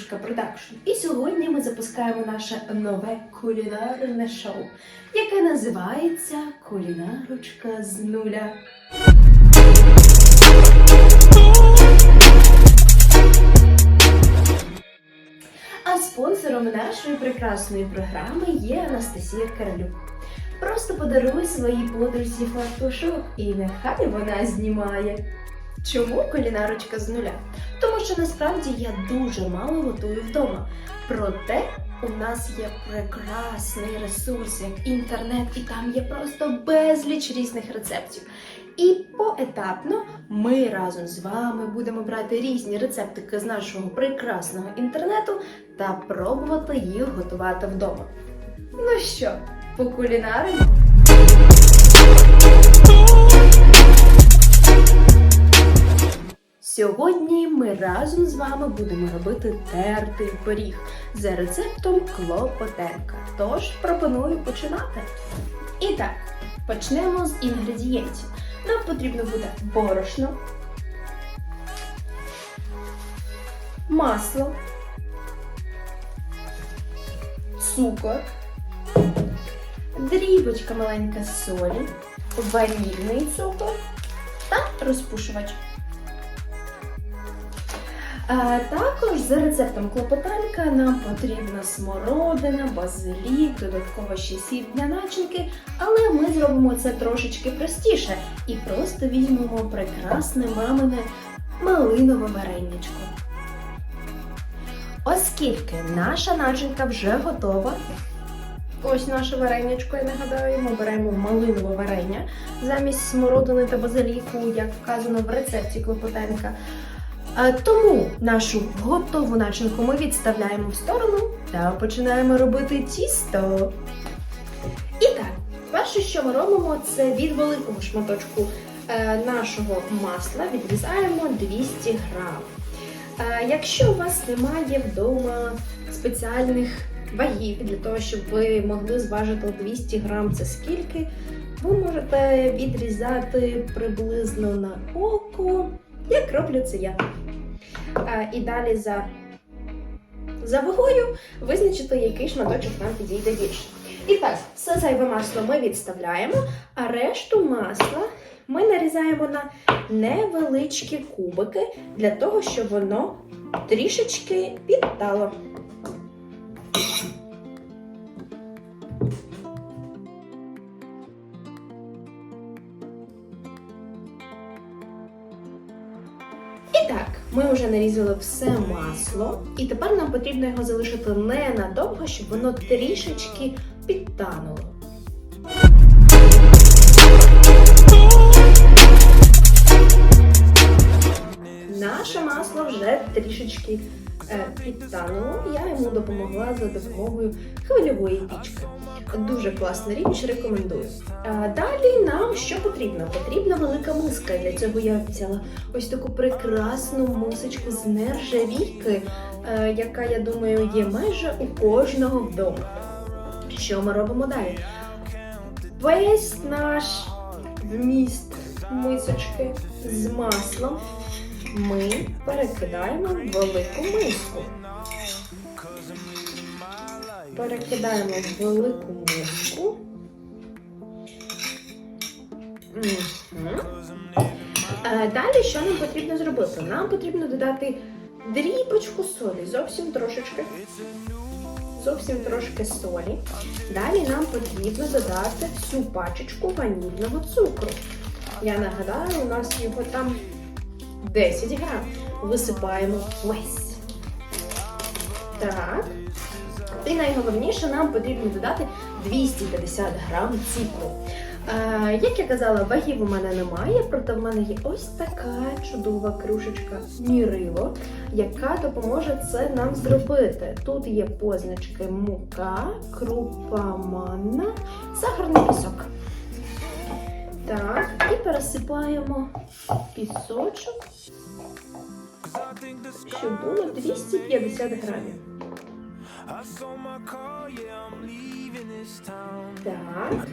Кукушка Продакшн. І сьогодні ми запускаємо наше нове кулінарне шоу, яке називається Кулінарочка з нуля. А спонсором нашої прекрасної програми є Анастасія Каралюк. Просто подаруй своїй подрузі фартушок і нехай вона знімає. Чому кулінарочка з нуля? Тому що насправді я дуже мало готую вдома. Проте у нас є прекрасний ресурс, як інтернет, і там є просто безліч різних рецептів. І поетапно ми разом з вами будемо брати різні рецептики з нашого прекрасного інтернету та пробувати їх готувати вдома. Ну що, по покулінаримо? Сьогодні ми разом з вами будемо робити тертий пиріг за рецептом Клопотенка. Тож пропоную починати. І так, почнемо з інгредієнтів. Нам потрібно буде борошно, масло, цукор, дрібочка маленька солі, ванільний цукор та розпушувач. Також за рецептом клопотанка нам потрібна смородина, базилік, додатково ще сіль для начинки, але ми зробимо це трошечки простіше і просто візьмемо прекрасне мамине малинове вареничко. Оскільки наша начинка вже готова, ось наше вареничко, я нагадаю, ми беремо малинове варення замість смородини та базиліку, як вказано в рецепті клопотенка. А, Тому нашу готову начинку ми відставляємо в сторону та починаємо робити тісто. І так, перше, що ми робимо, це від великого шматочку е, нашого масла відрізаємо 200 грам. Е, якщо у вас немає вдома спеціальних вагів для того, щоб ви могли зважити 200 грам це скільки, ви можете відрізати приблизно на око, як роблю це я. Е, І далі за, за вагою визначити, який шматочок нам підійде більше. І так, все зайве масло ми відставляємо, а решту масла ми нарізаємо на невеличкі кубики для того, щоб воно трішечки підтало. Вже нарізали все масло, і тепер нам потрібно його залишити ненадовго, щоб воно трішечки підтануло. Наше масло вже трішечки е, підтануло. Я йому допомогла за допомогою хвильової пічки. Дуже класна річ, рекомендую. Далі нам що потрібно? Потрібна велика миска. Для цього я взяла ось таку прекрасну мисочку з нержавійки, е, яка, я думаю, є майже у кожного вдома. Що ми робимо далі? Весь наш вміст мисочки з маслом ми перекидаємо в велику миску. Перекидаємо в велику миску. Е, Далі що нам потрібно зробити? Нам потрібно додати дрібочку солі, зовсім трошечки. Зовсім трошки солі. Далі нам потрібно додати всю пачечку ванільного цукру. Я нагадаю, у нас його там 10 грам. Висипаємо весь. Так. І найголовніше, нам потрібно додати 250 грам цукру. Е, як я казала, вагів у мене немає, проте в мене є ось така чудова кружечка міриво, яка допоможе це нам зробити. Тут є позначки мука, крупа манна, сахарний пісок. Так, і пересипаємо пісочок, щоб було 250 грамів. Так.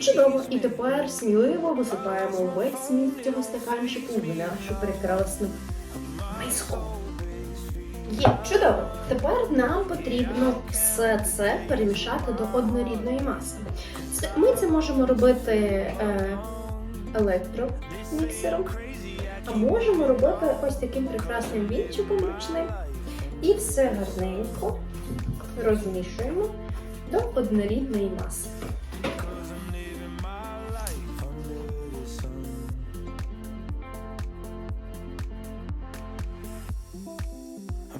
Чудово. І тепер сміливо висипаємо весь зміст цього стаканчику в нашу прекрасну миску. Є, чудово. Тепер нам потрібно все це перемішати до однорідної маси. Ми це можемо робити е, електроміксером, а можемо робити ось таким прекрасним вінчиком ручним. І все гарненько розмішуємо до однорідної маси.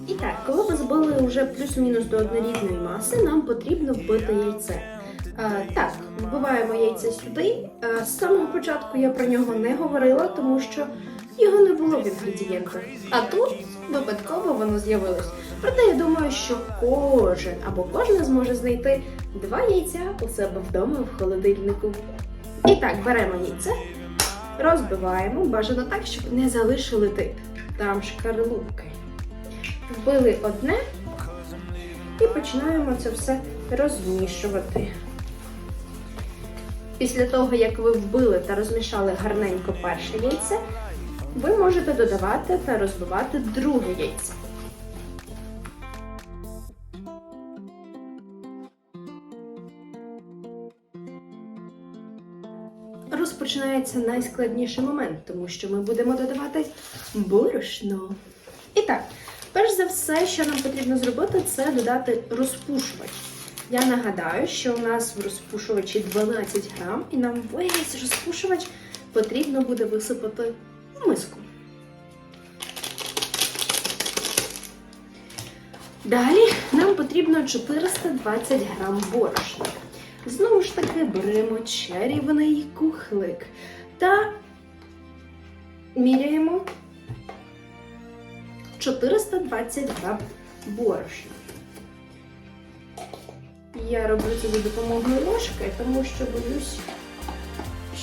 І так, коли ви збили вже плюс-мінус до однорідної маси, нам потрібно вбити яйце. Е, так, вбиваємо яйце сюди. Е, з самого початку я про нього не говорила, тому що його не було в інгредієнтах. А тут випадково воно з'явилось. Проте я думаю, що кожен або кожна зможе знайти два яйця у себе вдома в холодильнику. І так, беремо яйце, розбиваємо, бажано так, щоб не залишили тип. Там шкарлупки. Вбили одне і починаємо це все розмішувати. Після того, як ви вбили та розмішали гарненько перше яйце, ви можете додавати та розбивати друге яйце. Розпочинається найскладніший момент, тому що ми будемо додавати борошно. І так, перш за все, що нам потрібно зробити, це додати розпушувач. Я нагадаю, що у нас в розпушувачі 12 грам, і нам весь розпушувач потрібно буде висипати в миску. Далі нам потрібно 420 грам борошна. Знову ж таки беремо чарівний кухлик та міряємо 420 грам борошна. Я роблю це за допомогою ложки, тому що боюсь,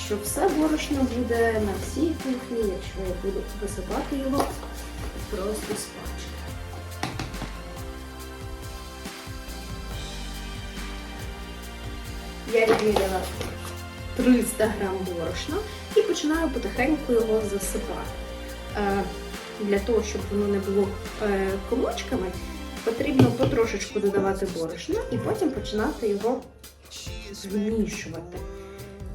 що все борошно буде на всій кухні, якщо я буду висипати його просто з Я відміряла 300 грам борошна і починаю потихеньку його засипати. Е, Для того, щоб воно не було е, комочками, потрібно потрошечку додавати борошна і потім починати його змішувати.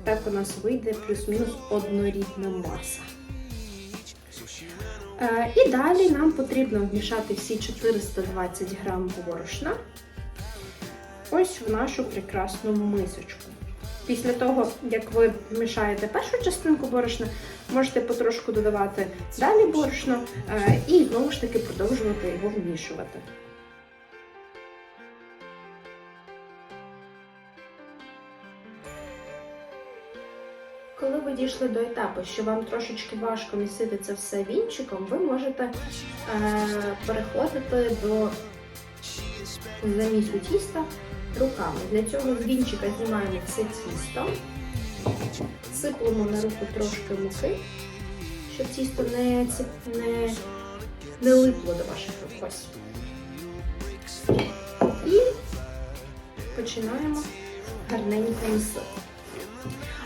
Так у нас вийде плюс-мінус однорідна маса. Е, І далі нам потрібно вмішати всі 420 грам борошна ось в нашу прекрасну мисочку. Після того, як ви вмішаєте першу частинку борошна, можете потрошку додавати далі борошно е, і знову ж таки продовжувати його вмішувати. Коли ви дійшли до етапу, що вам трошечки важко місити це все вінчиком, ви можете е, переходити до замісу тіста руками. Для цього з вінчика знімаємо все тісто, сиплемо на руку трошки муки, щоб тісто не, не, не липло до ваших рук. Ось. І починаємо гарненько місити.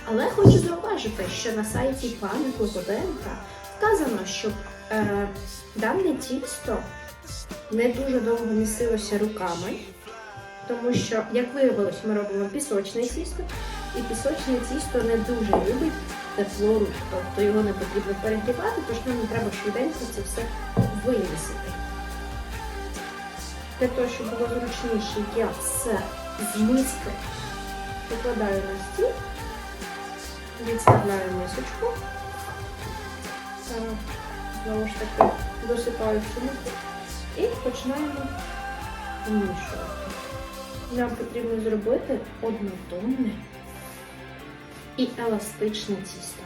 Але хочу зауважити, що на сайті пана Клопотенка вказано, що е, дане тісто не дуже довго місилося руками, тому що, як виявилось, ми робимо пісочне тісто, і пісочне тісто не дуже любить тепло рук, тобто його не потрібно перегрівати, тож нам треба швиденько це все вимісити. Для того, щоб було зручніше, я все з миски викладаю на стіл, відставляю мисочку, знову ж таки досипаю всю муку і починаємо вмішувати. Нам потрібно зробити однотонне і еластичне тісто.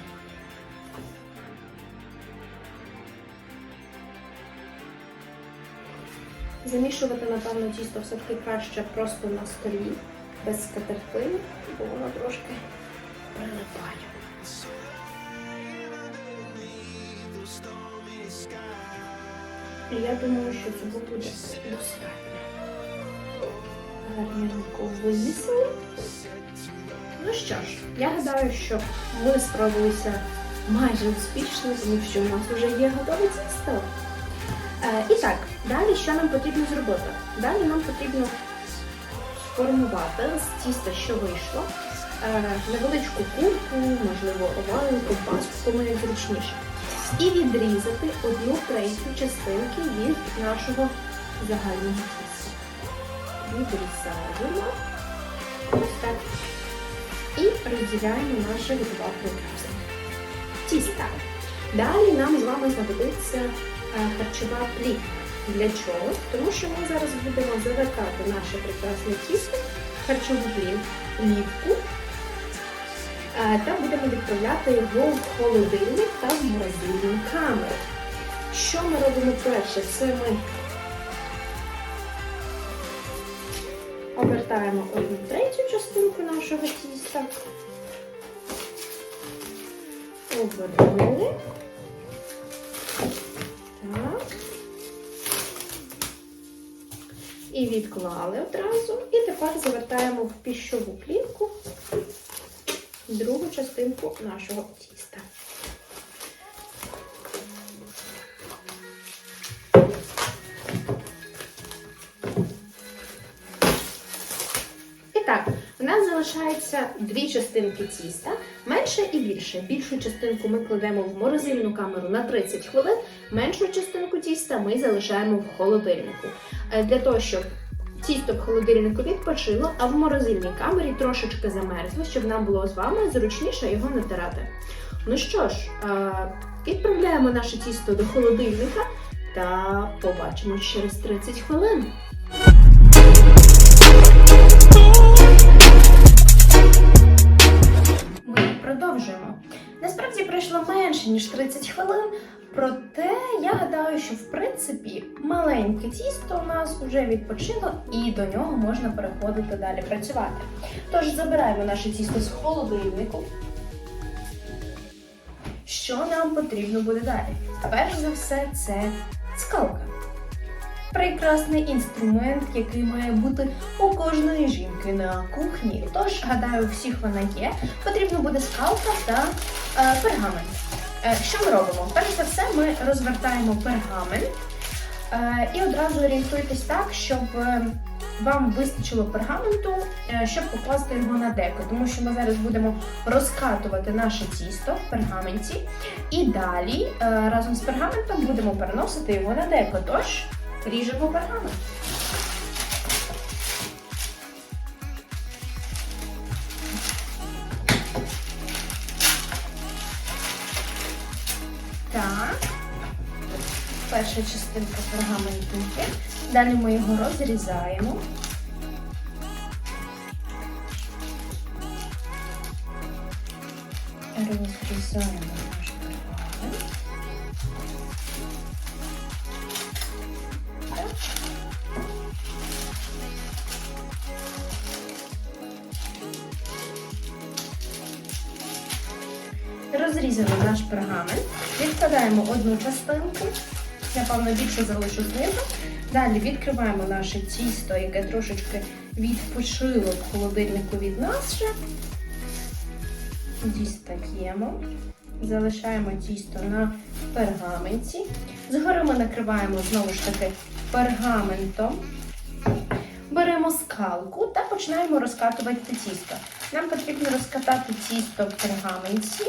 Замішувати, напевно, тісто все-таки краще просто на столі, без скатертини, бо воно трошки прилипає. І я думаю, що цього буде достатньо. Гарненько вимісили. Ну що ж, я гадаю, що ми справилися майже успішно, тому що у нас вже є готове тісто. Е, і так, далі що нам потрібно зробити? Далі нам потрібно сформувати з тіста, що вийшло, е, невеличку кульку, можливо, оваленьку, пасту, кому як зручніше. І відрізати одну третю частинки від нашого загального тіста. Відрізаємо. Ось так. І розділяємо наших два прекрасних тіста. Далі нам з вами знадобиться е, харчова плівка. Для чого? Тому що ми зараз будемо завертати наше прекрасне тісто харчову плів- плівку е, та будемо відправляти його в холодильник та в морозильну камеру. Що ми робимо перше? Це ми обертаємо одну третю частинку нашого тіста. Обернули. Так. І відклали одразу. І тепер завертаємо в піщову плівку другу частинку нашого тіста. Залишається дві частинки тіста, менше і більше. Більшу частинку ми кладемо в морозильну камеру на 30 хвилин, меншу частинку тіста ми залишаємо в холодильнику. Е, Для того, щоб тісто в холодильнику відпочило, а в морозильній камері трошечки замерзло, щоб нам було з вами зручніше його натирати. Ну що ж, е, відправляємо наше тісто до холодильника та побачимо через 30 хвилин. Продовжуємо. Насправді пройшло менше ніж 30 хвилин. Проте я гадаю, що в принципі маленьке тісто у нас вже відпочило і до нього можна переходити далі працювати. Тож забираємо наше тісто з холодильнику. Що нам потрібно буде далі? Перш за все, це скалка. Прекрасний інструмент, який має бути у кожної жінки на кухні. Тож, гадаю, всіх вона є. Потрібно буде скалка та е, пергамент. Е, Що ми робимо? Перш за все, ми розвертаємо пергамент е, і одразу орієнтуйтесь так, щоб е, вам вистачило пергаменту, е, щоб покласти його на деко, тому що ми зараз будемо розкатувати наше тісто в пергаменті, і далі е, разом з пергаментом будемо переносити його на деко. Тож ріжемо пергамент. Так. Перша частинка пергаменту є. Далі ми його розрізаємо. Розрізаємо наш відкладаємо одну частинку, напевно, більше залишу знизу. Далі відкриваємо наше тісто, яке трошечки відпочило в холодильнику від нас ще. Дістаємо, залишаємо тісто на пергаменті. Згори ми накриваємо знову ж таки пергаментом. Беремо скалку та починаємо розкатувати тісто. Нам потрібно розкатати тісто в пергаменті,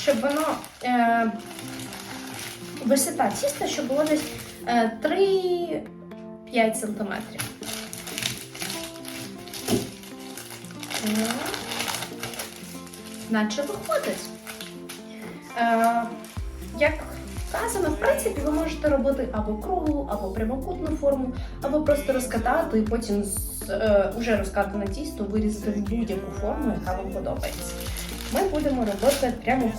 щоб воно е, висота тіста, щоб було десь е, 3-5 см. Наче виходить. Е, як вказано, в принципі, ви можете робити або круглу, або прямокутну форму, або просто розкатати і потім з е, уже розкатане тісто вирізати в будь-яку форму, яка вам подобається. Ми будемо робити town.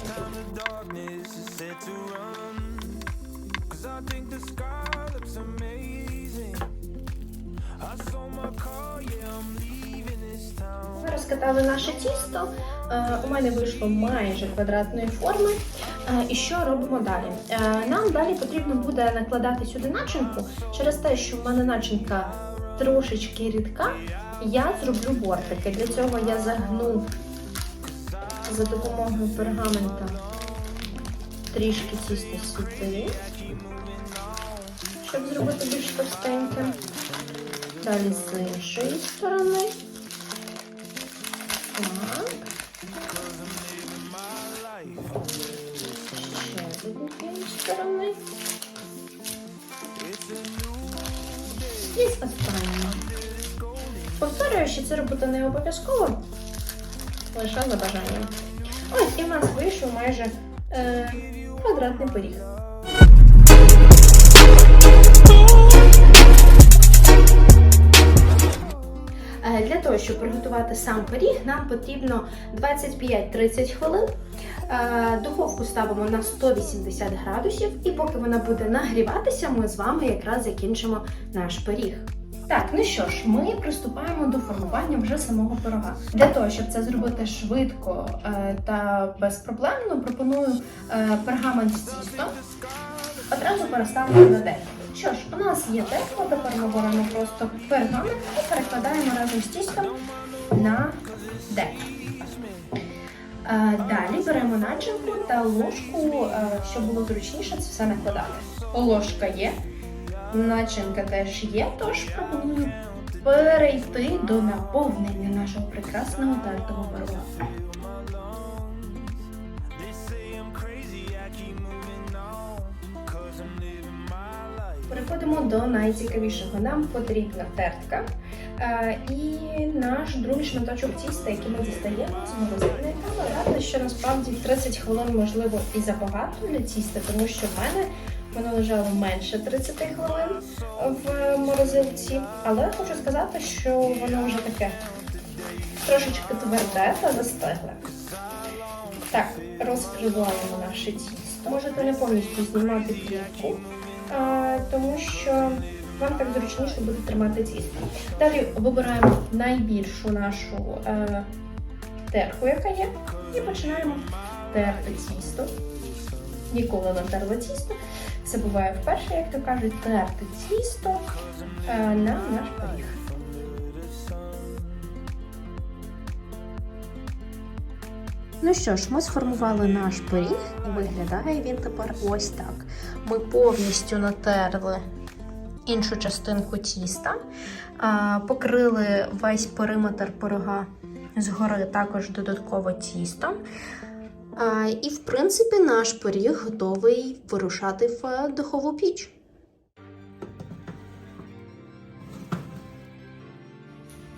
Ми розкатали наше тісто. Е, У мене вийшло майже квадратної форми. Е, І що робимо далі? Е, Нам далі потрібно буде накладати сюди начинку. Через те, що в мене начинка трошечки рідка, я зроблю бортики. Для цього я загну за допомогою пергамента трішки тіста сюди. щоб зробити більш товстеньким. Далі з іншої сторони. Так. Ще з однієї сторони. І з останньої. Повторюю, що це робити не обов'язково, лише за бажанням. Ось і в нас вийшов майже е, квадратний пиріг. Е, Для того, щоб приготувати сам пиріг, нам потрібно 25-30 хвилин. Е, Духовку ставимо на 180 градусів, і поки вона буде нагріватися, ми з вами якраз закінчимо наш пиріг. Так, ну що ж, ми приступаємо до формування вже самого пирога. Для того, щоб це зробити швидко е, та безпроблемно, пропоную е, пергамент з тістом одразу переставити на деко. Що ж, у нас є деко, тепер ми беремо просто пергамент і перекладаємо разом з тістом на деко. Е, Далі беремо начинку та ложку, щоб було зручніше це все накладати. Ложка є, начинка теж є, тож пропоную перейти до наповнення нашого прекрасного тартого пирога. Переходимо до найцікавішого. Нам потрібна тертка е, і наш другий шматочок тіста, який ми дістаємо з морозильної камери. Радно, що насправді 30 хвилин можливо і забагато для тіста, тому що в мене воно лежало менше 30 хвилин в морозилці. Але хочу сказати, що воно вже таке трошечки тверде та застигле. Так, розкриваємо наше тісто. Можете не повністю знімати плівку, тому що вам так зручніше буде тримати тісто. Далі вибираємо найбільшу нашу е, терку, яка є, і починаємо терти тісто. Ніколи не терла тісто. Це буває вперше, як то кажуть, терти тісто е, на наш пиріг. Ну що ж, ми сформували наш пиріг, і виглядає він тепер ось так. Ми повністю натерли іншу частинку тіста, покрили весь периметр пирога згори також додатково тістом. І, в принципі, наш пиріг готовий вирушати в духову піч.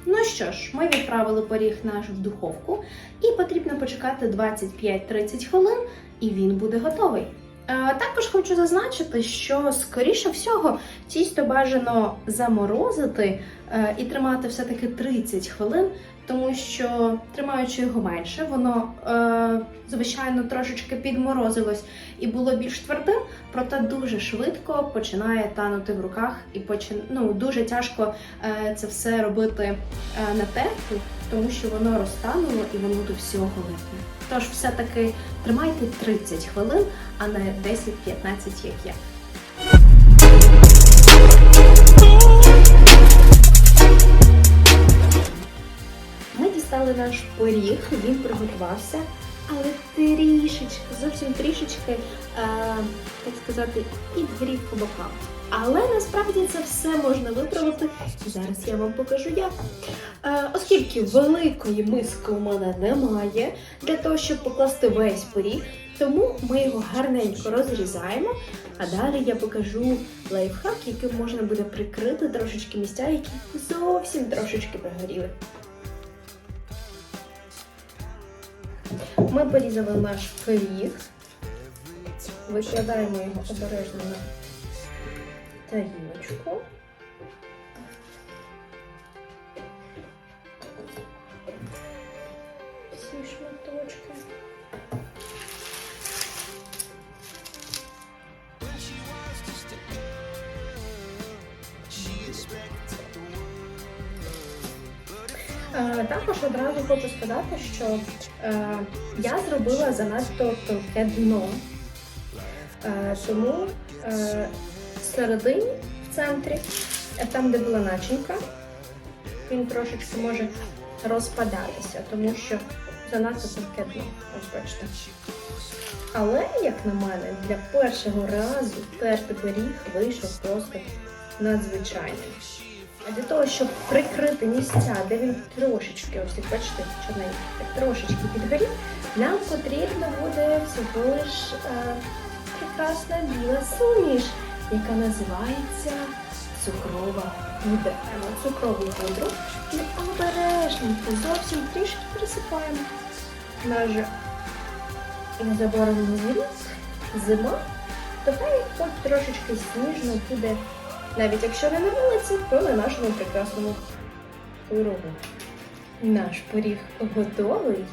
Ну що ж, ми відправили пиріг наш в духовку, і потрібно почекати 25-30 хвилин, і він буде готовий. Е, Також хочу зазначити, що скоріше всього тісто бажано заморозити е, і тримати все-таки 30 хвилин, тому що тримаючи його менше, воно е, звичайно трошечки підморозилось і було більш твердим, проте дуже швидко починає танути в руках і почин... ну, дуже тяжко е, це все робити е, на терку, тому що воно розтануло і воно до всього липне. Тож все-таки тримайте 30 хвилин, а не 10-15, як я. Дістали наш пиріг, він приготувався, але трішечки, зовсім трішечки, е, так сказати, підгрів по бокам. Але насправді це все можна виправити. І зараз я вам покажу як. Е, оскільки великої миски у мене немає для того, щоб покласти весь пиріг, тому ми його гарненько розрізаємо. А далі я покажу лайфхак, яким можна буде прикрити трошечки місця, які зовсім трошечки пригоріли. Ми порізали наш пиріг, викладаємо його обережно на тарілочку. Всі шматочки. Також одразу хочу сказати, що е, я зробила занадто тонке дно. Е, тому е, всередині, в центрі, е, там, де була начинка, він трошечки може розпадатися, тому що занадто конкретно. Ось бачите. Але, як на мене, для першого разу тертий пиріг вийшов просто надзвичайним. А для того, щоб прикрити місця, де він трошечки, ось як бачите, чорненький, трошечки підгорів, нам потрібно буде всього лиш е, прекрасна біла суміш, яка називається цукрова пудра. Цукрову пудру і обережненько зовсім трішки присипаємо. Наже незабаром зима, то хай хоч трошечки сніжно буде, навіть якщо не на вулиці, то на нашому прекрасному пирогу. Наш пиріг готовий.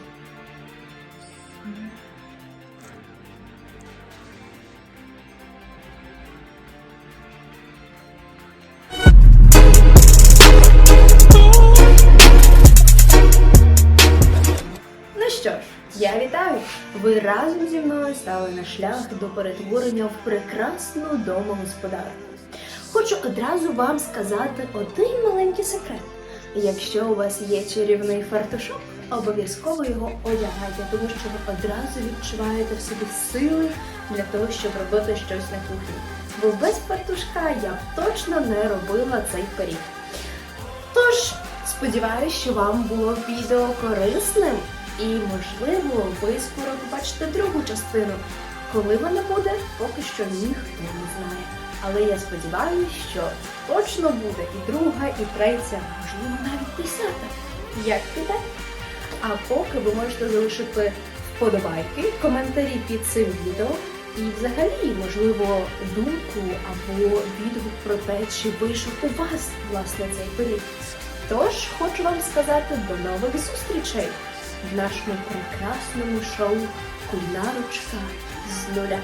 Ну що ж, я вітаю! Ви разом зі мною стали на шлях до перетворення в прекрасну домогосподарку. Хочу одразу вам сказати один маленький секрет. Якщо у вас є чарівний фартушок, обов'язково його одягайте, тому що ви одразу відчуваєте в собі сили для того, щоб робити щось на кухні. Бо без фартушка я б точно не робила цей пиріг. Тож, сподіваюся, що вам було відео корисним і, можливо, ви скоро побачите другу частину. Коли вона буде, поки що ніхто не знає. Але я сподіваюся, що точно буде і друга, і третя, можливо, навіть десята. Як піде? А поки ви можете залишити вподобайки, коментарі під цим відео. І взагалі, можливо, думку або відгук про те, чи вийшов у вас власне цей пиріг. Тож хочу вам сказати до нових зустрічей в нашому прекрасному шоу Кулінарочка з нуля.